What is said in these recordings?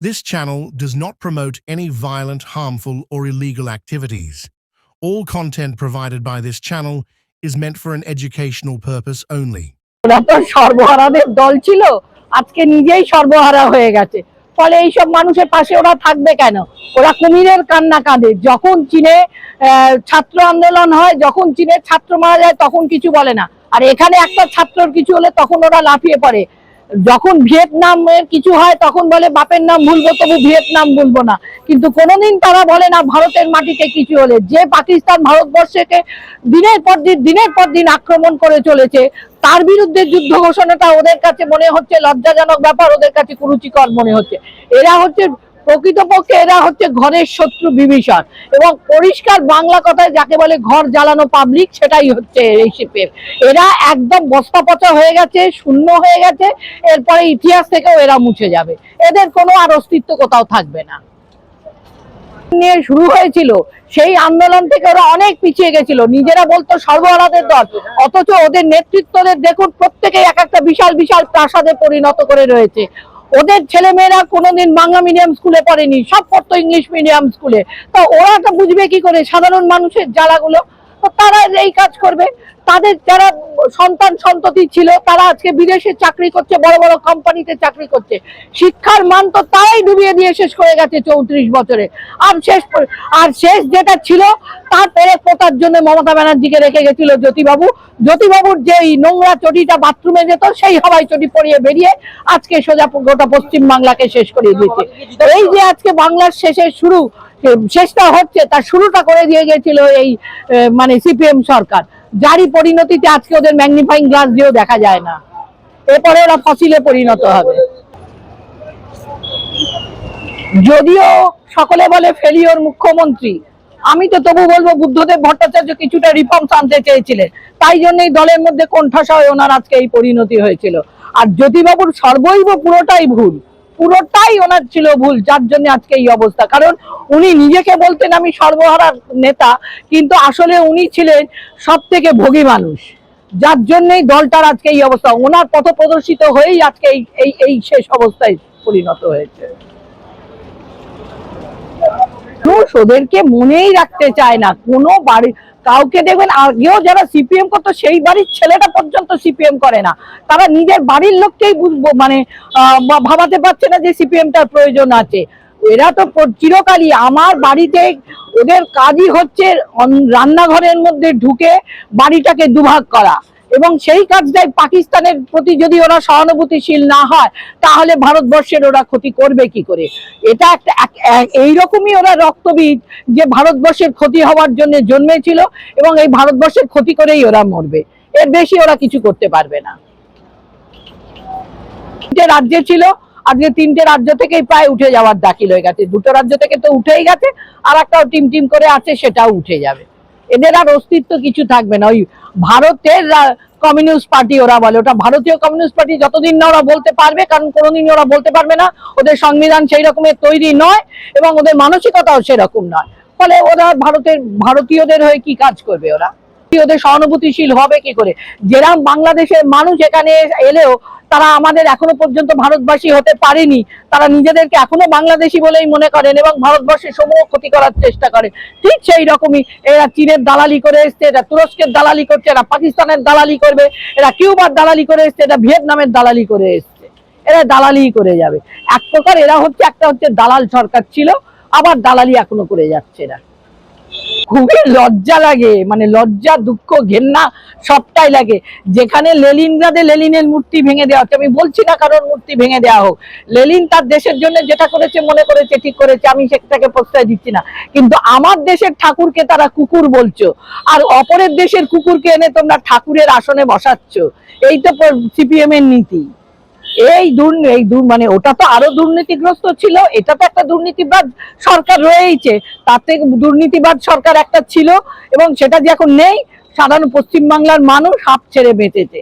This channel does not promote any violent, harmful, or illegal activities. All content provided by this channel is meant for an educational purpose only. ওরা তো সর্বহারাদের দল ছিল আজকে নিজেই সর্বহারা হয়ে গেছে ফলে এইসব মানুষের পাশে ওরা থাকবে কেন ওরা কুমিরের কান্না কাঁদে যখন চীনে আহ, ছাত্র আন্দোলন হয় যখন চীনের ছাত্র মারা যায় তখন কিছু বলে না আর এখানে একটা ছাত্রর কিছু হলে তখন ওরা লাফিয়ে পড়ে যখন ভিয়েতনামের কিছু হয়, তখন বলে, বাপের নাম ভুলবো, তবু ভিয়েতনাম ভুলবো না। কিন্তু কোনোদিন তারা বলে না, ভারতের মাটিতে কিছু হলে। যে পাকিস্তান ভারতবর্ষকে দিনের পর দিন, দিনের পর দিন আক্রমণ করে চলেছে, তার বিরুদ্ধে যুদ্ধ ঘোষণাটা ওদের কাছে মনে হচ্ছে, লজ্জাজনক ব্যাপার, ওদের কাছে কুরুচিকর মনে হচ্ছে। এরা হচ্ছে প্রকৃতপক্ষে এরা হচ্ছে ঘরের শত্রু বিভীষণ। এবং পরিষ্কার বাংলা কথায় যাকে বলে ঘর জ্বালানো পাবলিক সেটাই হচ্ছে এই এরা একদম বস্তা পচা হয়ে গেছে, শূন্য হয়ে গেছে, এরপরে ইতিহাস থেকেও এরা মুছে যাবে। এদের কোনো আর অস্তিত্ব কোথাও থাকবে না। নিয়ে শুরু হয়েছিল, সেই আন্দোলন থেকে ওরা অনেক পিছিয়ে গেছিল। নিজেরা বলতো সর্বহারাদের দল, অথচ ওদের নেতৃত্বদের দেখুন, প্রত্যেকেই এক একটা বিশাল বিশাল প্রাসাদে পরিণত করে রয়েছে। ওদের ছেলেমেয়েরা কোনোদিন বাংলা মিডিয়াম স্কুলে পড়েনি, সব পড়তো ইংলিশ মিডিয়াম স্কুলে তা ওরা তো বুঝবে কি করে? সাধারণ মানুষের জ্বালাগুলো। তো তারা এই কাজ করবে। তাদের যারা সন্তান সন্ততি ছিল, তারা আজকে বিদেশে চাকরি করছে, বড় বড় কোম্পানিতে চাকরি করছে। শিক্ষার মান তো তারাই ডুবিয়ে দিয়ে শেষ করে গেছে চৌত্রিশ বছরে। আর শেষ আর শেষ যেটা ছিল তারপরে পোতার জন্য মমতা ব্যানার্জিকে রেখে গেছিল জ্যোতিবাবু। জ্যোতিবাবুর যেই নোংরা চটিটা বাথরুমে যেত, সেই হাওয়াই চটি পরিয়ে বেরিয়ে আজকে সোজা গোটা পশ্চিম বাংলাকে শেষ করিয়ে দিয়েছে। এই যে আজকে বাংলার শেষের শুরু, শেষটা হচ্ছে, তার শুরুটা করে দিয়ে গেছিল এই মানে সিপিএম সরকার। যারই পরিণতিতে আজকে ওদের ম্যাগনিফাইং গ্লাস দিয়েও দেখা যায় না। এরপরে ওরা ফসিলে পরিণত হবে। যদিও সকলে বলে ফেলিওর মুখ্যমন্ত্রী, আমি তো তবু বলব বুদ্ধদেব ভট্টাচার্য কিছুটা রিফর্মস আনতে চেয়েছিলেন। তাই জন্যই দলের মধ্যে কোণঠাসা হয়ে ওনার আজকে এই পরিণতি হয়েছিল। আর জ্যোতিবাবুর সর্বৈব পুরোটাই ভুল। পুরোটাই ওনার ছিল ভুল, যার জন্য আজকে এই অবস্থা। কারণ উনি নিজেকে বলতেন আমি সর্বহারার নেতা, কিন্তু আসলে উনি ছিলেন সব থেকে ভোগী মানুষ। যার জন্যই দলটার আজকে এই অবস্থা। ওনার পথ প্রদর্শিত হয়েই আজকে এই এই এই শেষ অবস্থায় পরিণত হয়েছে। ওদেরকে মনেই রাখতে চায় না। কোনো বাড়ি কাউকে দেখবেন আগেও যারা সিপিএম করতো, সেই বাড়ির ছেলেটা পর্যন্ত সিপিএম করে না। তারা নিজের বাড়ির লোককেই বুঝব মানে ভাবাতে পারছে না যে সিপিএমটার প্রয়োজন আছে। এরা তো চিরকালই আমার বাড়িতে ওদের কাজই হচ্ছে রান্নাঘরের মধ্যে ঢুকে বাড়িটাকে দুভাগ করা। এবং সেই কাজটাই পাকিস্তানের প্রতি যদি ওরা সহানুভূতিশীল না হয়, তাহলে ভারতবর্ষের ওরা ক্ষতি করবে কি করে? এটা একটা এক- এক- এইরকমই ওরা রক্তবীজ যে ভারতবর্ষের ক্ষতি হওয়ার জন্য জন্মেছিল এবং এই ভারতবর্ষের ক্ষতি করেই ওরা মরবে। এর বেশি ওরা কিছু করতে পারবে না। রাজ্যে ছিল, আজকে তিনটে রাজ্য থেকেই প্রায় উঠে যাওয়ার দাখিল হয়ে গেছে। দুটো রাজ্য থেকে তো উঠেই গেছে আর একটাও টিম টিম করে আছে, সেটাও উঠে যাবে। এদের আর অস্তিত্ব কিছু থাকবে না। ওই ভারতের কমিউনিস্ট পার্টি ওরা বলে। ওটা ভারতীয় কমিউনিস্ট পার্টি যতদিন না ওরা বলতে পারবে, কারণ কোনোদিন ওরা বলতে পারবে না। ওদের সংবিধান সেই রকমের তৈরি নয় এবং ওদের মানসিকতাও সেরকম নয়। ফলে ওরা ভারতের, ভারতীয়দের হয়ে কি কাজ করবে ওরা? ওদের সহানুভূতিশীল হবে কি করে? যেরাম বাংলাদেশের মানুষ এখানে এলেও তারা আমাদের এখনও পর্যন্ত ভারতবাসী হতে পারেনি। তারা নিজেদেরকে এখনও বাংলাদেশি বলেই মনে করেন এবং ভারতবর্ষের সমূহ ক্ষতি করার চেষ্টা করে। ঠিক সেই রকমই এরা চীনের দালালি করে এসছে, এরা তুরস্কের দালালি করছে, এরা পাকিস্তানের দালালি করবে, এরা কিউবার দালালি করে এসছে, এরা ভিয়েতনামের দালালি করে এসছে। এরা দালালি করে যাবে। এক প্রকার এরা হচ্ছে, একটা হচ্ছে দালাল সরকার ছিল, আবার দালালি এখনও করে যাচ্ছে এরা খুবই লজ্জা লাগে মানে লজ্জা, দুঃখ, ঘেন্না সবটাই লাগে। যেখানে লেলিনগ্রাদে লেলিনের মূর্তি ভেঙে দেওয়া হচ্ছে, আমি বলছি না কারোর মূর্তি ভেঙে দেওয়া হোক। লেলিন তার দেশের জন্য যেটা করেছে, মনে করেছে, ঠিক করেছে, আমি সেটাকে প্রশ্রয় দিচ্ছি না। কিন্তু আমার দেশের ঠাকুরকে তারা কুকুর বলছো, আর অপরের দেশের কুকুরকে এনে তোমরা ঠাকুরের আসনে বসাচ্ছ, এই তো সিপিএম এর নীতি। এই এই মানে ওটা তো আরও দুর্নীতিগ্রস্ত ছিল, এটা তো একটা দুর্নীতিবাদ সরকার রয়েইছে। তার থেকে দুর্নীতিবাদ সরকার একটা ছিল এবং সেটা যে এখন নেই, সাধারণ পশ্চিমবাংলার মানুষ হাফ ছেড়ে বেঁচেছে।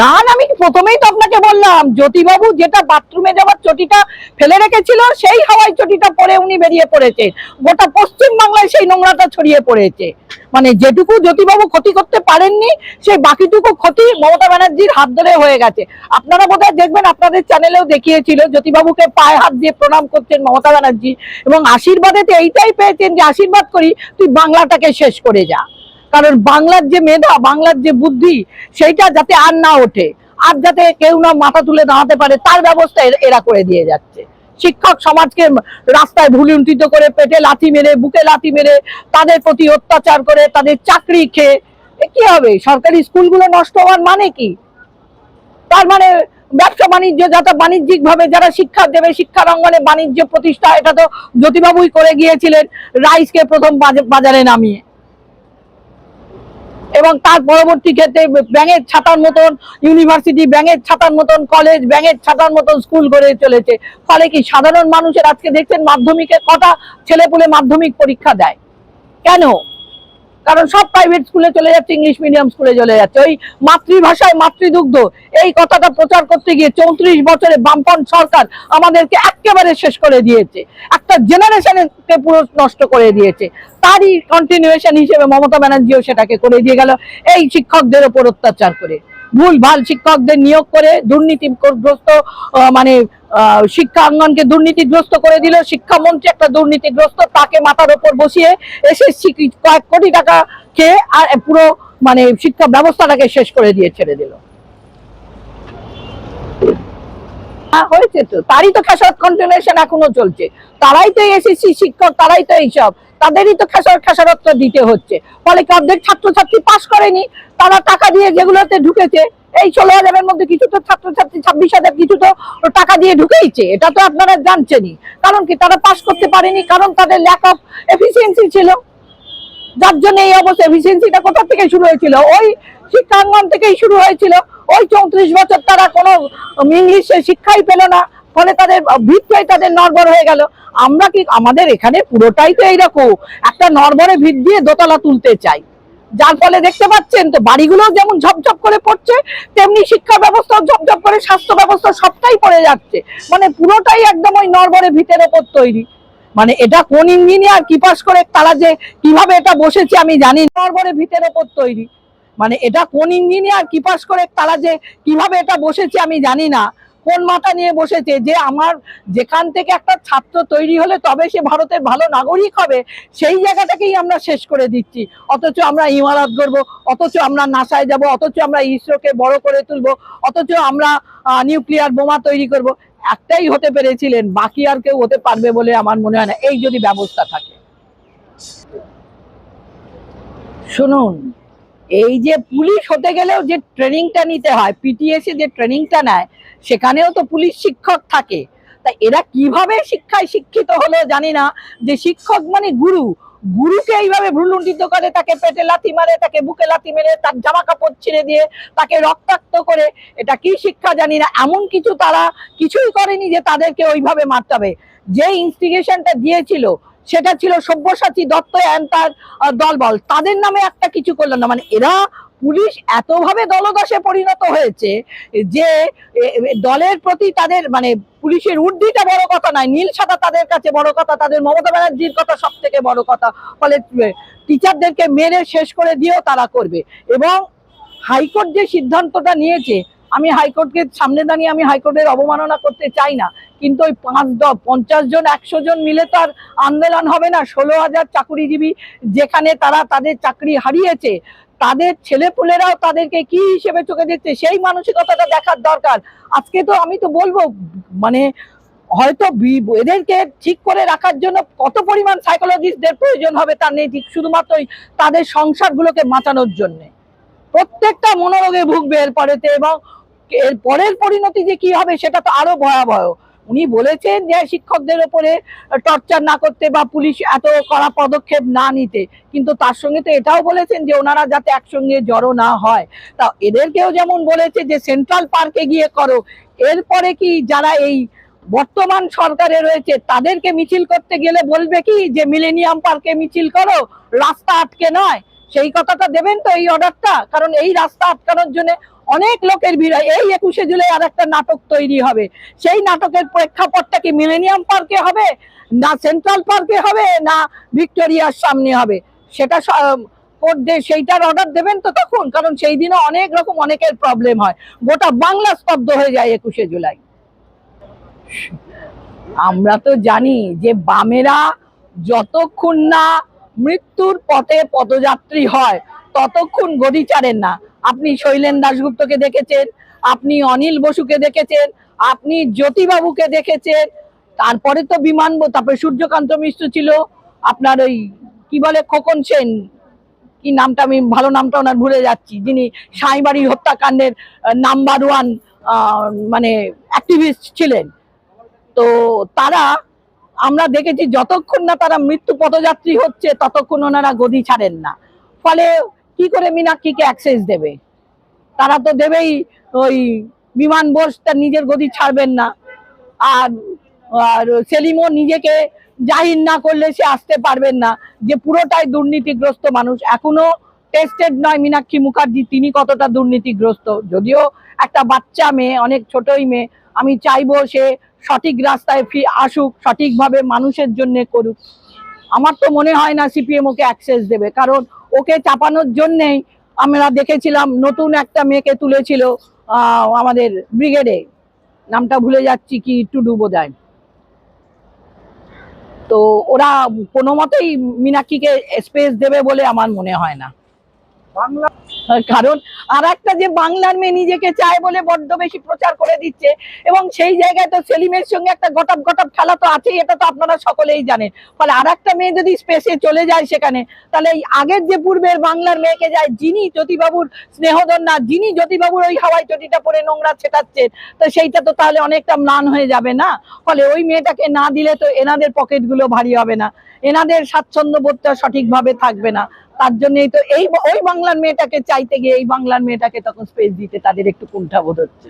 না না, আমি প্রথমেই তো আপনাকে বললাম, জ্যোতিবাবু যেটা বাথরুমে যাওয়ার চটিটা ফেলে রেখেছিল, সেই হাওয়াই চটিটা পরে উনি বেরিয়ে পড়েছে। গোটা পশ্চিম বাংলায় সেই নোংরাটা ছড়িয়ে পড়েছে। মানে যেটুকু জ্যোতিবাবু ক্ষতি করতে পারেননি, সেই বাকিটুকু ক্ষতি মমতা ব্যানার্জির হাত ধরে হয়ে গেছে। আপনারা বোধহয় দেখবেন, আপনাদের চ্যানেলেও দেখিয়েছিল, জ্যোতিবাবুকে পায়ে হাত দিয়ে প্রণাম করছেন মমতা ব্যানার্জি এবং আশীর্বাদে তো এইটাই পেয়েছেন যে, আশীর্বাদ করি, তুই বাংলাটাকে শেষ করে যা। কারণ বাংলার যে মেধা, বাংলার যে বুদ্ধি, সেইটা যাতে আর না ওঠে, আর যাতে কেউ না মাথা তুলে দাঁড়াতে পারে, তার ব্যবস্থা এরা- করে দিয়ে যাচ্ছে। শিক্ষক সমাজকে রাস্তায় ভুলুণ্ঠিত করে, পেটে লাথি মেরে, বুকে লাথি মেরে, তাদের প্রতি অত্যাচার করে, তাদের চাকরি খেয়ে কি হবে? সরকারি স্কুলগুলো নষ্ট হওয়ার মানে কি? তার মানে ব্যবসা বাণিজ্য, যাতে বাণিজ্যিক ভাবে যারা শিক্ষা দেবে, শিক্ষার অঙ্গনে বাণিজ্য প্রতিষ্ঠা, এটা তো জ্যোতিবাবুই করে গিয়েছিলেন, রাইসকে প্রথম বাজে- বাজারে নামিয়ে। এবং তার পরবর্তী ক্ষেত্রে ব্যাঙের ছাতার মতন ইউনিভার্সিটি ব্যাঙের ছাতার মতন কলেজ ব্যাঙের ছাতার মতন স্কুল গড়ে চলেছে। ফলে কি সাধারণ মানুষের আজকে দেখছেন মাধ্যমিকে কটা ছেলেপুলে মাধ্যমিক পরীক্ষা দেয়? কেন? কারণ সব প্রাইভেট স্কুলে চলে যাচ্ছে ইংলিশ মিডিয়াম স্কুলে চলে যাচ্ছে। ওই মাতৃভাষায় মাতৃদুগ্ধ, এই কথাটা প্রচার করতে গিয়ে চৌত্রিশ বছরে বামপন সরকার আমাদেরকে একেবারে শেষ করে দিয়েছে। একটা জেনারেশনকে পুরো নষ্ট করে দিয়েছে। তারই কন্টিনিউয়েশন হিসেবে মমতা ব্যানার্জিও সেটাকে করে দিয়ে গেল। এই শিক্ষকদের ওপর অত্যাচার করে। ভুল ভালো শিক্ষকদের নিয়োগ করে দুর্নীতিগ্রস্ত মানে শিক্ষা অঙ্গনকে দুর্নীতিগ্রস্ত করে দিল। শিক্ষামন্ত্রী একটা দুর্নীতিগ্রস্ত তাকে মাথার ওপর বসিয়ে এসএসসি কয়েক কোটি টাকা খেয়ে আর পুরো মানে শিক্ষা ব্যবস্থাটাকে শেষ করে দিয়ে ছেড়ে দিল। হ্যাঁ হয়েছে তো। তারই তো খেসারত কন্টিনিউশন এখনও চলছে। তারাই তো এসএসসি শিক্ষক, তারাই তো এইসব। তাদেরই তো খেসার খেসারতটা দিতে হচ্ছে। ফলে অর্ধেক ছাত্রছাত্রী পাশ করেনি? তারা টাকা দিয়ে যেগুলোতে ঢুকেছে এই ষোলো হাজারের মধ্যে কিছু তো ছাত্রছাত্রী, ছাব্বিশ হাজার কিছু তো টাকা দিয়ে ঢুকেইছে, এটা তো আপনারা জানছেনই। কারণ কি, তারা পাশ করতে পারেনি, কারণ তাদের ল্যাক অফ এফিসিয়েন্সি ছিল। যার জন্য এই অবস্থা এফিসিয়েন্সিটা কোথা থেকে শুরু হয়েছিল? ওই শিক্ষাঙ্গন থেকেই শুরু হয়েছিল। ওই চৌত্রিশ বছর তারা কোনো ইংলিশে শিক্ষাই পেল না, ফলে তাদের ভিতটাই তাদের নড়বড় হয়ে গেল। আমরা কি, আমাদের এখানে পুরোটাই তো এইরকম। একটা নড়বড়ে ভিত দিয়ে দোতলা তুলতে চাই। যার ফলে দেখতে পাচ্ছেন তো বাড়িগুলো যেমন ঝপঝপ করে পড়ছে, তেমনি শিক্ষা ব্যবস্থাও ঝপঝপ করে, স্বাস্থ্য ব্যবস্থা সবটাই পড়ে যাচ্ছে। মানে পুরোটাই একদম ওই নরবরে ভিতের ওপর তৈরি। মানে এটা কোন ইঞ্জিনিয়ার কি পাস করে, তারা যে কীভাবে এটা বসেছে আমি জানি না। নড়বড়ে ভিতের ওপর তৈরি। মানে এটা কোন ইঞ্জিনিয়ার কি পাস করে, তারা যে কীভাবে এটা বসেছে আমি জানি না। কোন মাথা নিয়ে বসেছে? যে আমার যেখান থেকে একটা ছাত্র তৈরি হলে তবে সে ভারতের ভালো নাগরিক হবে, সেই জায়গাটাকেই আমরা শেষ করে দিচ্ছি। অথচ আমরা ইমারত করব অথচ আমরা নাসায় যাব, অথচ আমরা ইসরোকে বড় করে তুলবো, অথচ আমরা নিউক্লিয়ার বোমা তৈরি করব। একটাই হতে পেরেছিলেন, বাকি আর কেউ হতে পারবে বলে আমার মনে হয় না। এই যদি ব্যবস্থা থাকে। শুনুন এই যে পুলিশ হতে গেলেও যে ট্রেনিংটা নিতে হয় পিটিএসে যে ট্রেনিংটা নেয়, সেখানেও তো পুলিশ শিক্ষক থাকে। তা এরা কীভাবে শিক্ষায় শিক্ষিত হলো জানি না, যে শিক্ষক মানে গুরু। গুরুকে এইভাবে ভ্রুলুণ্ঠিত করে, তাকে পেটে লাথি মারে, তাকে বুকে লাথি মেরে, তার জামা কাপড় ছিঁড়ে দিয়ে, তাকে রক্তাক্ত করে, এটা কি শিক্ষা জানি না। এমন কিছু তারা কিছুই করেনি যে তাদেরকে ওইভাবে মারতে হবে। যে ইনস্টিগেশনটা দিয়েছিল সেটা ছিল সব্যসাচী দত্ত অ্যান্ড তার দলবল। তাদের নামে একটা কিছু করল না। মানে এরা পুলিশ এতভাবে দলদশে পরিণত হয়েছে যে দলের প্রতি তাদের মানে পুলিশের উর্দিটা বড় কথা নয়, নীল সাদা তাদের কাছে বড় কথা, তাদের মমতা ব্যানার্জির কথা সব থেকে বড় কথা। ফলে টিচারদেরকে মেরে শেষ করে দিয়েও তারা করবে। এবং হাইকোর্ট যে সিদ্ধান্তটা নিয়েছে, আমি হাইকোর্টকে সামনে দাঁড়িয়ে আমি হাইকোর্টের অবমাননা করতে চাই না। কিন্তু ওই পাঁচ দ- পঞ্চাশ জন, একশো জন মিলে তো আর আন্দোলন হবে না। ষোলো হাজার চাকুরিজীবী যেখানে তারা তাদের চাকরি হারিয়েছে, তাদের ছেলেপুলেরাও তাদেরকে কি হিসেবে চোখে দেখছে সেই মানসিকতাটা দেখার দরকার। আজকে তো আমি তো বলব মানে হয়তো এদেরকে ঠিক করে রাখার জন্য কত পরিমাণ সাইকোলজিস্টদের প্রয়োজন হবে তার নেই, ঠিক শুধুমাত্র ওই তাদের সংসারগুলোকে বাঁচানোর জন্য। প্রত্যেকটা মনোরোগে ভুগবে এরপরেতে এবং এর পরের পরিণতি যে কি হবে সেটা তো আরও ভয়াবহ। উনি বলেছেন যে শিক্ষকদের ওপরে টর্চার না করতে বা পুলিশ এত কড়া পদক্ষেপ না নিতে। কিন্তু তার সঙ্গে তো এটাও বলেছেন যে ওনারা যাতে একসঙ্গে জড়ো না হয়। তা এদেরকেও যেমন বলেছে যে সেন্ট্রাল পার্কে গিয়ে করো। এরপরে কি যারা এই বর্তমান সরকারে রয়েছে, তাদেরকে মিছিল করতে গেলে বলবে কি যে মিলেনিয়াম পার্কে মিছিল করো, রাস্তা আটকে নয়। সেই কথাটা দেবেন তো এই অর্ডারটা? কারণ এই রাস্তা আটকানোর জন্য অনেক লোকের ভিড় হয়। এই একুশে জুলাই আর একটা নাটক তৈরি হবে। সেই নাটকের প্রেক্ষাপটটা কি মিলেনিয়াম পার্কে হবে? না সেন্ট্রাল পার্কে হবে? না ভিক্টোরিয়ার সামনে হবে? সেটা কোর্ট সেইটার অর্ডার দেবেন তো তখন? কারণ সেই দিনও অনেক রকম অনেকের প্রবলেম হয়। গোটা বাংলা স্তব্ধ হয়ে যায় একুশে জুলাই। আমরা তো জানি যে বামেরা যতক্ষণ না মৃত্যুর পথে পদযাত্রী হয়, ততক্ষণ গদি চারেন না। আপনি শৈলেন দাশগুপ্তকে দেখেছেন, আপনি অনিল বসুকে দেখেছেন, আপনি জ্যোতিবাবুকে দেখেছেন, তারপরে তো বিমান তারপরে সূর্যকান্ত মিশ্র ছিল, আপনার ওই কি বলে খোকন সেন, কি নামটা আমি ভালো নামটা ওনার ভুলে যাচ্ছি, যিনি সাঁইবাড়ির হত্যাকাণ্ডের নাম্বার ওয়ান মানে অ্যাক্টিভিস্ট ছিলেন। তো তারা, আমরা দেখেছি যতক্ষণ না তারা মৃত্যু পথযাত্রী হচ্ছে, ততক্ষণ ওনারা গদি ছাড়েন না। ফলে কি করে মীনাক্ষীকে অ্যাক্সেস দেবে? তারা তো দেবেই ওই বিমান বোস তার নিজের গদি ছাড়বেন না। আর আর সেলিমও নিজেকে জাহির না করলে সে আসতে পারবেন না। যে পুরোটাই দুর্নীতিগ্রস্ত মানুষ। এখনও টেস্টেড নয় মীনাক্ষী মুখার্জি তিনি কতটা দুর্নীতিগ্রস্ত। যদিও একটা বাচ্চা মেয়ে, অনেক ছোটই মেয়ে। আমি চাইব সে সঠিক রাস্তায় ফি- আসুক, সঠিকভাবে মানুষের জন্য করুক। আমার তো মনে হয় না সিপিএম ওকে অ্যাক্সেস দেবে। কারণ ওকে চাপানোর জন্যেই আমরা দেখেছিলাম নতুন একটা মেয়েকে তুলেছিল আমাদের ব্রিগেডে। নামটা ভুলে যাচ্ছি কি টুডু বোধহয় তো ওরা কোনো মতেই মীনাক্ষীকে স্পেস দেবে বলে আমার মনে হয় না। কারণ আর একটা যে বাংলার মেয়ে নিজেকে চায় বলে বড্ড বেশি প্রচার করে দিচ্ছে, এবং সেই জায়গায় তো সেলিমের সঙ্গে একটা গটাপ গটাপ খেলা তো আছেই, এটা তো আপনারা সকলেই জানেন। ফলে আর একটা মেয়ে যদি স্পেসে চলে যায় সেখানে, তাহলে আগের যে পূর্বের বাংলার মেয়েকে যায় যিনি জ্যোতিবাবুর স্নেহধন্যা, যিনি জ্যোতিবাবুর ওই হাওয়াই চটিটা পরে নোংরা ছেটাচ্ছেন, তো সেইটা তো তাহলে অনেকটা ম্লান হয়ে যাবে না? ফলে ওই মেয়েটাকে না দিলে তো এনাদের পকেটগুলো ভারী হবে না, এনাদের স্বাচ্ছন্দ্য বোধটা সঠিকভাবে থাকবে না। তার জন্যই তো এই ওই বাংলার মেয়েটাকে চাইতে গিয়ে এই বাংলার মেয়েটাকে তখন স্পেস দিতে তাদের একটু কুণ্ঠাবোধ হচ্ছে?